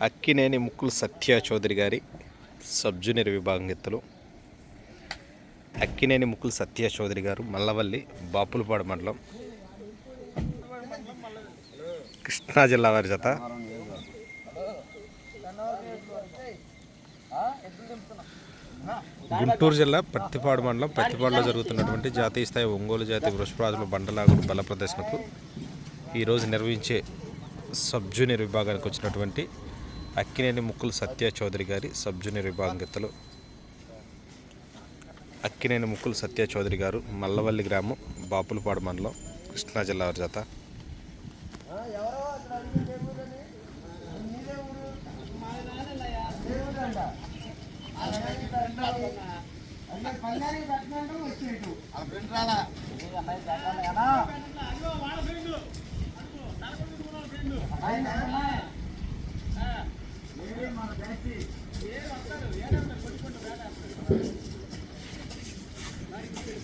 అక్కినేని ముక్కులు సత్య చౌదరి గారి sub junior విభాగం అక్కినేని ముక్కులు సత్య చౌదరి గారు మల్లవల్లి బాపులపాడు మండలం కృష్ణా జిల్లా వారి జత. గుంటూరు జిల్లా పత్తిపాడు మండలం పత్తిపాడులో జరుగుతున్నటువంటి జాతీయ స్థాయి ఒంగోలు జాతి వృషభరాజుల బండలాగుడు బల ప్రదర్శనకు ఈరోజు నిర్వహించే సబ్ జూనియర్ విభాగానికి వచ్చినటువంటి అక్కినేని ముక్కులు సత్య చౌదరి గారి సబ్ జూనియర్ విభాగంలో అక్కినేని ముక్కులు సత్య చౌదరి గారు మల్లవల్లి గ్రామం బాపులపాడు మండలం కృష్ణా జిల్లా వారి జత.